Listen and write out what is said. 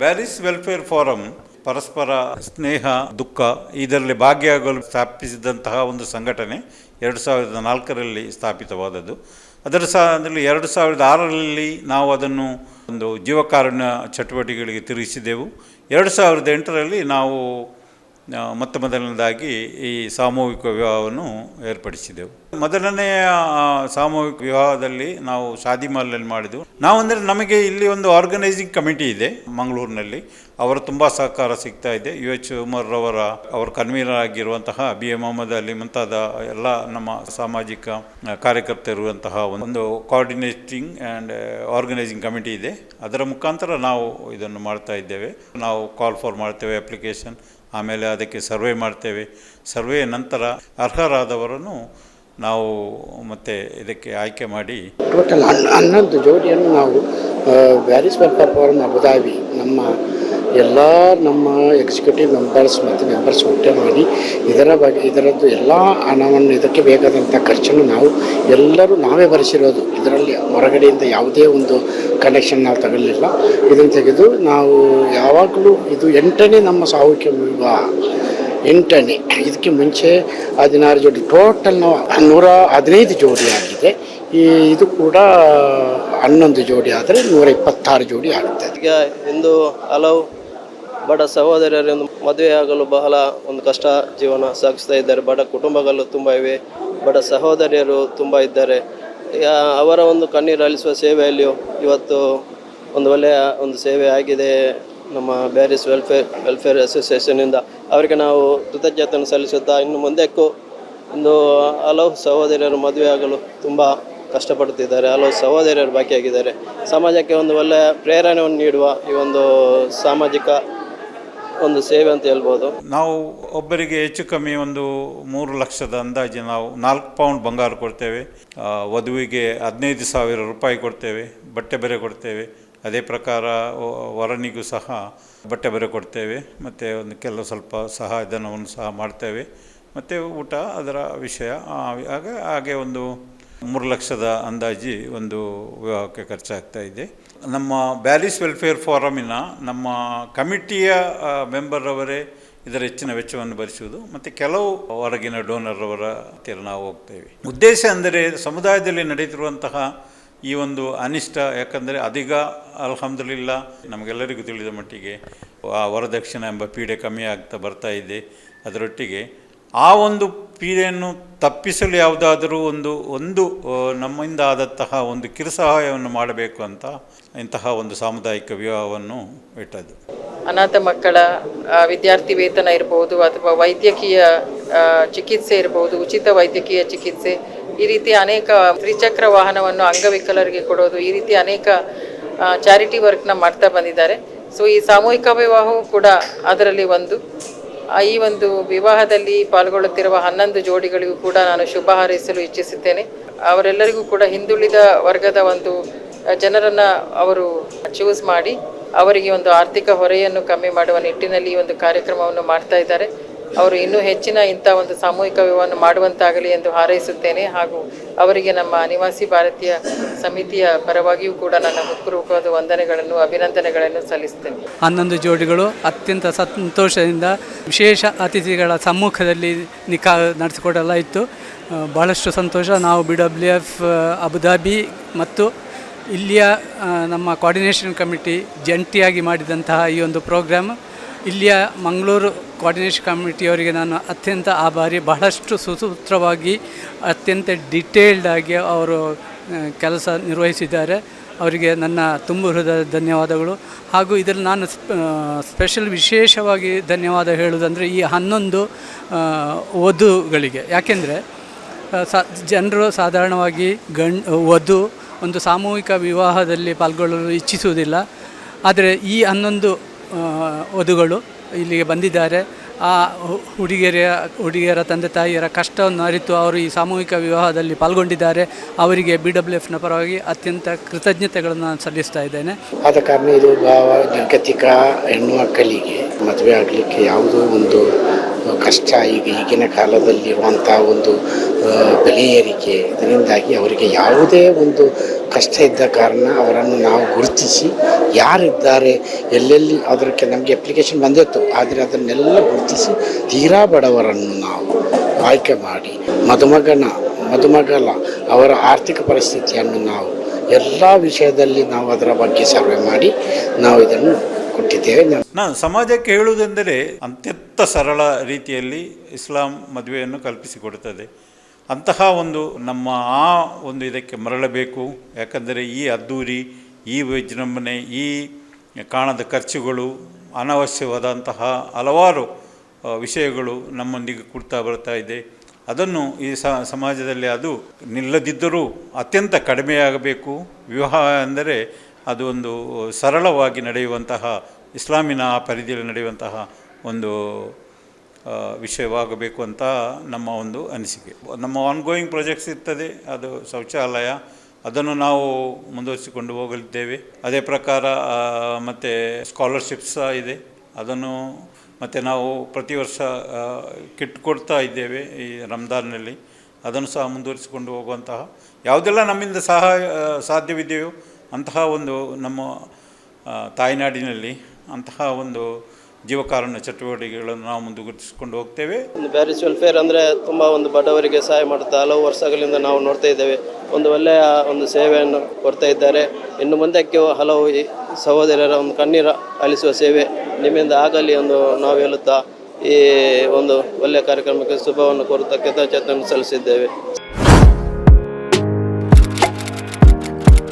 Bearys welfare forum ಪರಸ್ಪರ ಸ್ನೇಹ, ದುಃಖ, ಇದರಲ್ಲಿ ಭಾಗಿಯಾಗಲು ಸ್ಥಾಪಿಸಿದಂತಹ ಒಂದು ಸಂಘಟನೆ ಎರಡು ಸಾವಿರದ ನಾಲ್ಕರಲ್ಲಿ ಸ್ಥಾಪಿತವಾದದ್ದು. ಅದರ ಸಾದಲ್ಲಿ ಎರಡು ಸಾವಿರದ ಆರರಲ್ಲಿ ನಾವು ಅದನ್ನು ಒಂದು ಜೀವಕಾರುಣ್ಯ ಚಟುವಟಿಕೆಗಳಿಗೆ ತಿರುಗಿಸಿದೆವು. ಎರಡು ಸಾವಿರದ ಎಂಟರಲ್ಲಿ ನಾವು ಮೊತ್ತ ಮೊದಲನೇದಾಗಿ ಈ ಸಾಮೂಹಿಕ ವಿವಾಹವನ್ನು ಏರ್ಪಡಿಸಿದೆವು. ಮೊದಲನೆಯ ಸಾಮೂಹಿಕ ವಿವಾಹದಲ್ಲಿ ನಾವು ಶಾದಿ ಮಾಲ್ನಲ್ಲಿ ಮಾಡಿದೆವು. ನಾವು ಅಂದರೆ ನಮಗೆ ಇಲ್ಲಿ ಒಂದು ಆರ್ಗನೈಸಿಂಗ್ ಕಮಿಟಿ ಇದೆ ಮಂಗಳೂರಿನಲ್ಲಿ. ಅವರ ತುಂಬ ಸಹಕಾರ ಸಿಗ್ತಾ ಇದೆ. ಯು ಎಚ್ ಉಮರ್ ಅವರ ಕನ್ವೀನರ್ ಆಗಿರುವಂತಹ ಬಿ ಎ ಮೊಹಮ್ಮದ್ ಅಲಿ ಮುಂತಾದ ಎಲ್ಲ ನಮ್ಮ ಸಾಮಾಜಿಕ ಕಾರ್ಯಕರ್ತರು ಇರುವಂತಹ ಒಂದು ಕೋಆರ್ಡಿನೇಟಿಂಗ್ ಆ್ಯಂಡ್ ಆರ್ಗನೈಸಿಂಗ್ ಕಮಿಟಿ ಇದೆ. ಅದರ ಮುಖಾಂತರ ನಾವು ಇದನ್ನು ಮಾಡ್ತಾ ಇದ್ದೇವೆ. ನಾವು ಕಾಲ್ ಫಾರ್ ಮಾಡ್ತೇವೆ ಅಪ್ಲಿಕೇಶನ್ ಆಮೇಲೆ ಅದಕ್ಕೆ ಸರ್ವೆ ಮಾಡ್ತೇವೆ. ಸರ್ವೆ ನಂತರ ಅರ್ಹರಾದವರನ್ನು ನಾವು ಮತ್ತೆ ಇದಕ್ಕೆ ಆಯ್ಕೆ ಮಾಡಿ. ಟೋಟಲ್ ಹನ್, ಹನ್ನೊಂದು ಜೋಡಿಯನ್ನು ನಾವು ಬ್ಯಾರಿಸ್ ವೆಲ್ಫೇರ್ ಫೋರಮ್ ಅಬುದಾಬಿ, ನಮ್ಮ ಎಲ್ಲ ನಮ್ಮ ಎಕ್ಸಿಕ್ಯೂಟಿವ್ ಮೆಂಬರ್ಸ್ ಮತ್ತು ಮೆಂಬರ್ಸ್ ಒಟ್ಟೆ ಮಾಡಿ ಇದರ ಬಗ್ಗೆ ಇದರದ್ದು ಎಲ್ಲ ಹಣವನ್ನು ಇದಕ್ಕೆ ಬೇಕಾದಂಥ ಖರ್ಚನ್ನು ನಾವು ಎಲ್ಲರೂ ನಾವೇ ಭರಿಸಿರೋದು. ಇದರಲ್ಲಿ ಹೊರಗಡೆಯಿಂದ ಯಾವುದೇ ಒಂದು ಕನೆಕ್ಷನ್ ನಾವು ತಗೊಳ್ಳಿಲ್ಲ ಇದನ್ನು ತೆಗೆದು ನಾವು ಯಾವಾಗಲೂ ಇದು ಎಂಟನೇ ನಮ್ಮ ಸಾಹುಕ್ಯ ವಿವಾಹ ಎಂಟನೇ. ಇದಕ್ಕೆ ಮುಂಚೆ ಹದಿನಾರು ಜೋಡಿ ಟೋಟಲ್ ನಾವು ನೂರ ಹದಿನೈದು ಜೋಡಿ ಆಗಿದೆ. ಈ, ಇದು ಕೂಡ ಹನ್ನೊಂದು ಜೋಡಿ ಆದರೆ ನೂರ ಇಪ್ಪತ್ತಾರು ಜೋಡಿ ಆಗುತ್ತೆ. ಈಗ ಇಂದು ಹಲವು ಬಡ ಸಹೋದರರನ್ನು ಮದುವೆಯಾಗಲು ಬಹಳ ಒಂದು ಕಷ್ಟ ಜೀವನ ಸಾಗಿಸ್ತಾ ಇದ್ದಾರೆ. ಬಡ ಕುಟುಂಬಗಳು ತುಂಬ ಇವೆ. ಬಡ ಸಹೋದರಿಯರು ತುಂಬ ಇದ್ದಾರೆ. ಅವರ ಒಂದು ಕಣ್ಣೀರು ಅಳಿಸುವ ಸೇವೆಯಲ್ಲಿಯೂ ಇವತ್ತು ಒಂದು ಒಳ್ಳೆಯ ಒಂದು ಸೇವೆ ಆಗಿದೆ. ನಮ್ಮ ಬ್ಯಾರಿಸ್ ವೆಲ್ಫೇರ್ ವೆಲ್ಫೇರ್ ಅಸೋಸಿಯೇಷನಿಂದ ಅವರಿಗೆ ನಾವು ಕೃತಜ್ಞತೆಯನ್ನು ಸಲ್ಲಿಸುತ್ತಾ ಇನ್ನು ಮುಂದಕ್ಕೂ ಒಂದು ಹಲವು ಸಹೋದರಿಯರು ಮದುವೆಯಾಗಲು ತುಂಬ ಕಷ್ಟಪಡುತ್ತಿದ್ದಾರೆ. ಹಲವು ಸಹೋದರಿಯರು ಬಾಕಿಯಾಗಿದ್ದಾರೆ. ಸಮಾಜಕ್ಕೆ ಒಂದು ಒಳ್ಳೆಯ ಪ್ರೇರಣೆಯನ್ನು ನೀಡುವ ಈ ಒಂದು ಸಾಮಾಜಿಕ ಒಂದು ಸೇವೆ ಅಂತ ಹೇಳ್ಬೋದು. ನಾವು ಒಬ್ಬರಿಗೆ ಹೆಚ್ಚು ಕಮ್ಮಿ ಒಂದು ಮೂರು ಲಕ್ಷದ ಅಂದಾಜು ನಾವು ನಾಲ್ಕು ಪೌಂಡ್ ಬಂಗಾರ ಕೊಡ್ತೇವೆ. ವಧುವಿಗೆ ಹದಿನೈದು ಸಾವಿರ ರೂಪಾಯಿ ಕೊಡ್ತೇವೆ, ಬಟ್ಟೆ ಬೆರೆ ಕೊಡ್ತೇವೆ. ಅದೇ ಪ್ರಕಾರ ವರನಿಗೂ ಸಹ ಬಟ್ಟೆ ಬೆರೆ ಕೊಡ್ತೇವೆ. ಮತ್ತು ಒಂದು ಕೆಲವು ಸ್ವಲ್ಪ ಸಹಾಯಧನವನ್ನು ಸಹ ಮಾಡ್ತೇವೆ. ಮತ್ತು ಊಟ ಅದರ ವಿಷಯ ಆಗ ಹಾಗೆ ಹಾಗೆ ಒಂದು ಮೂರು ಲಕ್ಷದ ಅಂದಾಜಿ ಒಂದು ವಿವಾಹಕ್ಕೆ ಖರ್ಚಾಗ್ತಾ ಇದೆ. ನಮ್ಮ ಬ್ಯಾಲಿಸ್ ವೆಲ್ಫೇರ್ ಫೋರಮಿನ ನಮ್ಮ ಕಮಿಟಿಯ ಮೆಂಬರವರೇ ಇದರ ಹೆಚ್ಚಿನ ವೆಚ್ಚವನ್ನು ಭರಿಸುವುದು ಮತ್ತು ಕೆಲವು ಹೊರಗಿನ ಡೋನರ್ ಅವರ ಹತ್ತಿರ ನಾವು ಹೋಗ್ತೇವೆ. ಉದ್ದೇಶ ಅಂದರೆ ಸಮುದಾಯದಲ್ಲಿ ನಡೆಯುತ್ತಿರುವಂತಹ ಈ ಒಂದು ಅನಿಷ್ಟ, ಯಾಕಂದರೆ ಅದೀಗ ಅಲ್ಹಮ್ದುಲಿಲ್ಲ ನಮಗೆಲ್ಲರಿಗೂ ತಿಳಿದ ಮಟ್ಟಿಗೆ ಆ ವರದಕ್ಷಿಣೆ ಎಂಬ ಪೀಡೆ ಕಮ್ಮಿ ಆಗ್ತಾ ಬರ್ತಾ ಇದೆ. ಅದರೊಟ್ಟಿಗೆ ಆ ಒಂದು ಪೀಡೆಯನ್ನು ತಪ್ಪಿಸಲು ಯಾವುದಾದರೂ ಒಂದು ಒಂದು ನಮ್ಮಿಂದ ಆದಂತಹ ಒಂದು ಕಿರುಸಹಾಯವನ್ನು ಮಾಡಬೇಕು ಅಂತ ಇಂತಹ ಒಂದು ಸಾಮುದಾಯಿಕ ವಿವಾಹವನ್ನು ಇಟ್ಟದ್ದು. ಅನಾಥ ಮಕ್ಕಳ ವಿದ್ಯಾರ್ಥಿ ವೇತನ ಇರ್ಬೋದು ಅಥವಾ ವೈದ್ಯಕೀಯ ಚಿಕಿತ್ಸೆ ಇರ್ಬೋದು, ಉಚಿತ ವೈದ್ಯಕೀಯ ಚಿಕಿತ್ಸೆ, ಈ ರೀತಿ ಅನೇಕ ತ್ರಿಚಕ್ರ ವಾಹನವನ್ನು ಅಂಗವಿಕಲರಿಗೆ ಕೊಡೋದು, ಈ ರೀತಿ ಅನೇಕ ಚಾರಿಟಿ ವರ್ಕ್ನ ಮಾಡ್ತಾ ಬಂದಿದ್ದಾರೆ. ಸೊ ಈ ಸಾಮೂಹಿಕ ವಿವಾಹವು ಕೂಡ ಅದರಲ್ಲಿ ಒಂದು. ಈ ಒಂದು ವಿವಾಹದಲ್ಲಿ ಪಾಲ್ಗೊಳ್ಳುತ್ತಿರುವ ಹನ್ನೊಂದು ಜೋಡಿಗಳಿಗೂ ಕೂಡ ನಾನು ಶುಭ ಹಾರೈಸಲು ಇಚ್ಛಿಸುತ್ತೇನೆ. ಅವರೆಲ್ಲರಿಗೂ ಕೂಡ ಹಿಂದುಳಿದ ವರ್ಗದ ಒಂದು ಜನರನ್ನು ಅವರು ಚೂಸ್ ಮಾಡಿ ಅವರಿಗೆ ಒಂದು ಆರ್ಥಿಕ ಹೊರೆಯನ್ನು ಕಮ್ಮಿ ಮಾಡುವ ನಿಟ್ಟಿನಲ್ಲಿ ಈ ಒಂದು ಕಾರ್ಯಕ್ರಮವನ್ನು ಮಾಡ್ತಾ ಇದ್ದಾರೆ. ಅವರು ಇನ್ನೂ ಹೆಚ್ಚಿನ ಇಂಥ ಒಂದು ಸಾಮೂಹಿಕ ವಿವಾಹವನ್ನು ಮಾಡುವಂತಾಗಲಿ ಎಂದು ಹಾರೈಸುತ್ತೇನೆ. ಹಾಗೂ ಅವರಿಗೆ ನಮ್ಮ ಅನಿವಾಸಿ ಭಾರತೀಯ ಸಮಿತಿಯ ಪರವಾಗಿಯೂ ಕೂಡ ನನ್ನ ಹೃತ್ಪೂರ್ವಕವಾದ ವಂದನೆಗಳನ್ನು, ಅಭಿನಂದನೆಗಳನ್ನು ಸಲ್ಲಿಸುತ್ತೇನೆ. ಹನ್ನೊಂದು ಜೋಡಿಗಳು ಅತ್ಯಂತ ಸಂತೋಷದಿಂದ ವಿಶೇಷ ಅತಿಥಿಗಳ ಸಮ್ಮುಖದಲ್ಲಿ ನಿಖಾ ನಡೆಸಿಕೊಡಲಾಯಿತು. ಬಹಳಷ್ಟು ಸಂತೋಷ. ನಾವು ಬಿ ಡಬ್ಲ್ಯೂ ಎಫ್ ಅಬುದಾಬಿ ಮತ್ತು ಇಲ್ಲಿಯ ನಮ್ಮ ಕೋಆರ್ಡಿನೇಷನ್ ಕಮಿಟಿ ಜಂಟಿಯಾಗಿ ಮಾಡಿದಂತಹ ಈ ಒಂದು ಪ್ರೋಗ್ರಾಮ್ ಇಲ್ಲಿಯ ಮಂಗಳೂರು ಕೋಆರ್ಡಿನೇಷನ್ ಕಮಿಟಿಯವರಿಗೆ ನಾನು ಅತ್ಯಂತ ಆಭಾರಿ, ಬಹಳಷ್ಟು ಸುಸೂತ್ರವಾಗಿ, ಅತ್ಯಂತ ಡಿಟೇಲ್ಡಾಗಿ ಅವರು ಕೆಲಸ ನಿರ್ವಹಿಸಿದ್ದಾರೆ. ಅವರಿಗೆ ನನ್ನ ತುಂಬು ಹೃದಯ ಧನ್ಯವಾದಗಳು. ಹಾಗೂ ಇದರಲ್ಲಿ ನಾನು ಸ್ಪೆಷಲ್ ವಿಶೇಷವಾಗಿ ಧನ್ಯವಾದ ಹೇಳುವುದಂದರೆ ಈ ಹನ್ನೊಂದು ವಧುಗಳಿಗೆ. ಯಾಕೆಂದರೆ ಜನರು ಸಾಧಾರಣವಾಗಿ ಗಂಡ್, ವಧು ಒಂದು ಸಾಮೂಹಿಕ ವಿವಾಹದಲ್ಲಿ ಪಾಲ್ಗೊಳ್ಳಲು ಇಚ್ಛಿಸುವುದಿಲ್ಲ. ಆದರೆ ಈ ಹನ್ನೊಂದು ವಧುಗಳು ಇಲ್ಲಿಗೆ ಬಂದಿದ್ದಾರೆ. ಆ ಹುಡುಗಿಯರ ಹುಡುಗಿಯರ ತಂದೆ ತಾಯಿಯರ ಕಷ್ಟವನ್ನು ಅರಿತು ಅವರು ಈ ಸಾಮೂಹಿಕ ವಿವಾಹದಲ್ಲಿ ಪಾಲ್ಗೊಂಡಿದ್ದಾರೆ. ಅವರಿಗೆ ಬಿ ಡಬ್ಲ್ಯೂ ಎಫ್ನ ಪರವಾಗಿ ಅತ್ಯಂತ ಕೃತಜ್ಞತೆಗಳನ್ನು ನಾನು ಸಲ್ಲಿಸ್ತಾ ಇದ್ದೇನೆ. ಆದ ಕಾರಣ ಇದು ಭಾವ ಜಾಗತಿಕ ಹೆಣ್ಣು ಮಕ್ಕಳಿಗೆ ಮದುವೆ ಆಗಲಿಕ್ಕೆ ಯಾವುದೋ ಒಂದು ಕಷ್ಟ ಈಗ ಈಗಿನ ಕಾಲದಲ್ಲಿರುವಂಥ ಒಂದು ಬೆಲೆ ಏರಿಕೆ ಇದರಿಂದಾಗಿ ಅವರಿಗೆ ಯಾವುದೇ ಒಂದು ಕಷ್ಟ ಇದ್ದ ಕಾರಣ ಅವರನ್ನು ನಾವು ಗುರುತಿಸಿ ಯಾರಿದ್ದಾರೆ, ಎಲ್ಲೆಲ್ಲಿ ಅದಕ್ಕೆ ನಮಗೆ ಅಪ್ಲಿಕೇಶನ್ ಬಂದಿತ್ತು, ಆದರೆ ಅದನ್ನೆಲ್ಲ ಗುರುತಿಸಿ ತೀರಾ ಬಡವರನ್ನು ನಾವು ಆಯ್ಕೆ ಮಾಡಿ ಮದುಮಗನ ಮದುಮಗಲ ಅವರ ಆರ್ಥಿಕ ಪರಿಸ್ಥಿತಿಯನ್ನು ನಾವು ಎಲ್ಲ ವಿಷಯದಲ್ಲಿ ನಾವು ಅದರ ಬಗ್ಗೆ ಸರ್ವೆ ಮಾಡಿ ನಾವು ಇದನ್ನು ಕೊಟ್ಟಿದ್ದೇವೆ ನಾನು ಸಮಾಜಕ್ಕೆ ಹೇಳುವುದೆಂದರೆ ಅತ್ಯಂತ ಸರಳ ರೀತಿಯಲ್ಲಿ ಇಸ್ಲಾಂ ಮದುವೆಯನ್ನು ಕಲ್ಪಿಸಿಕೊಡುತ್ತದೆ. ಅಂತಹ ಒಂದು ನಮ್ಮ ಆ ಒಂದು ಇದಕ್ಕೆ ಮರಳಬೇಕು. ಯಾಕಂದರೆ ಈ ಅದ್ದೂರಿ, ಈ ವಿಜೃಂಭಣೆ, ಈ ಕಾಣದ ಖರ್ಚುಗಳು, ಅನವಶ್ಯವಾದಂತಹ ಹಲವಾರು ವಿಷಯಗಳು ನಮ್ಮೊಂದಿಗೆ ಕೊಡ್ತಾ ಬರ್ತಾ ಇದೆ. ಅದನ್ನು ಈ ಸಮಾಜದಲ್ಲಿ ಅದು ನಿಲ್ಲದಿದ್ದರೂ ಅತ್ಯಂತ ಕಡಿಮೆಯಾಗಬೇಕು. ವಿವಾಹ ಎಂದರೆ ಅದು ಒಂದು ಸರಳವಾಗಿ ನಡೆಯುವಂತಹ, ಇಸ್ಲಾಮಿನ ಆ ಪರಿಧಿಯಲ್ಲಿ ನಡೆಯುವಂತಹ ಒಂದು ವಿಷಯವಾಗಬೇಕು ಅಂತ ನಮ್ಮ ಒಂದು ಅನಿಸಿಕೆ. ನಮ್ಮ ಆನ್ಗೋಯಿಂಗ್ ಪ್ರಾಜೆಕ್ಟ್ಸ್ ಇರ್ತದೆ, ಅದು ಶೌಚಾಲಯ, ಅದನ್ನು ನಾವು ಮುಂದುವರಿಸಿಕೊಂಡು ಹೋಗಲಿದ್ದೇವೆ. ಅದೇ ಪ್ರಕಾರ ಮತ್ತು ಸ್ಕಾಲರ್ಶಿಪ್ಸ್ ಸಹ ಇದೆ. ಅದನ್ನು ಮತ್ತು ನಾವು ಪ್ರತಿ ವರ್ಷ ಕಿಟ್ ಕೊಡ್ತಾ ಇದ್ದೇವೆ ಈ ರಂಜಾನ್ನಲ್ಲಿ ಅದನ್ನು ಸಹ ಮುಂದುವರಿಸಿಕೊಂಡು ಹೋಗುವಂತಹ, ಯಾವುದೆಲ್ಲ ನಮ್ಮಿಂದ ಸಹಾಯ ಸಾಧ್ಯವಿದೆಯೋ ಅಂತಹ ಒಂದು ನಮ್ಮ ತಾಯ್ನಾಡಿನಲ್ಲಿ ಅಂತಹ ಒಂದು ಜೀವಕಾರಣ ಚಟುವಟಿಕೆಗಳನ್ನು ನಾವು ಮುಂದುವರಿಸಿಕೊಂಡು ಹೋಗ್ತೇವೆ. ಒಂದು ಬ್ಯಾರಿಸ್ ವೆಲ್ಫೇರ್ ಅಂದರೆ ತುಂಬ ಒಂದು ಬಡವರಿಗೆ ಸಹಾಯ ಮಾಡುತ್ತಾ ಹಲವು ವರ್ಷಗಳಿಂದ ನಾವು ನೋಡ್ತಾ ಇದ್ದೇವೆ. ಒಂದು ಒಳ್ಳೆಯ ಒಂದು ಸೇವೆಯನ್ನು ಕೊಡ್ತಾ ಇದ್ದಾರೆ. ಇನ್ನು ಮುಂದಕ್ಕೆ ಹಲವು ಸಹೋದರರ ಒಂದು ಕಣ್ಣೀರ ಅಲಿಸುವ ಸೇವೆ ನಿಮ್ಮಿಂದ ಆಗಲಿ ಎಂದು ನಾವು ಹೇಳುತ್ತಾ ಈ ಒಂದು ಒಳ್ಳೆಯ ಕಾರ್ಯಕ್ರಮಕ್ಕೆ ಶುಭವನ್ನು ಕೋರುತ್ತಾ ಕೃತಜ್ಞತೆಯನ್ನು ಸಲ್ಲಿಸಿದ್ದೇವೆ.